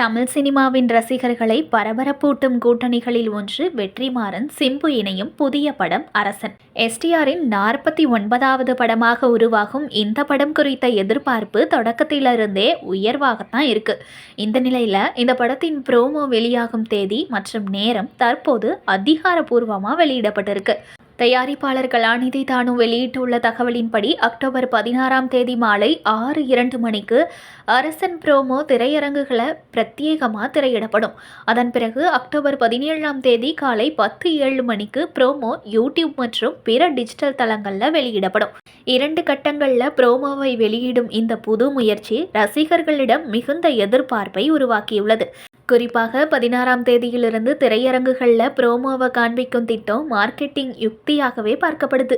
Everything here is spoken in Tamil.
தமிழ் சினிமாவின் ரசிகர்களை பரபரப்பூட்டும் கூட்டணிகளில் ஒன்று வெற்றிமாறன் சிம்பு இணையும் புதிய படம் அரசன். எஸ்டிஆரின் நாற்பத்தி ஒன்பதாவது படமாக உருவாகும் இந்த படம் குறித்த எதிர்பார்ப்பு தொடக்கத்திலிருந்தே உயர்வாகத்தான் இருக்கு. இந்த நிலையில இந்த படத்தின் ப்ரோமோ வெளியாகும் தேதி மற்றும் நேரம் தற்போது அதிகாரப்பூர்வமாக வெளியிடப்பட்டிருக்கு. தயாரிப்பாளர் கலாநிதி தானு வெளியிட்டுள்ள தகவலின்படி அக்டோபர் பதினாறாம் தேதி மாலை ஆறு இரண்டு மணிக்கு அரசன் ப்ரோமோ திரையரங்குகளை பிரத்யேகமாக திரையிடப்படும். அதன் பிறகு அக்டோபர் பதினேழாம் தேதி காலை பத்து ஏழு மணிக்கு ப்ரோமோ யூடியூப் மற்றும் பிற டிஜிட்டல் தளங்களில் வெளியிடப்படும். இரண்டு கட்டங்களில் ப்ரோமோவை வெளியிடும் இந்த புது முயற்சி ரசிகர்களிடம் மிகுந்த எதிர்பார்ப்பை உருவாக்கியுள்ளது. குறிப்பாக பதினாறாம் தேதியிலிருந்து திரையரங்குகளில் ப்ரோமோவை காண்பிக்கும் திட்டம் மார்க்கெட்டிங் யுக்தியாகவே பார்க்கப்படுது.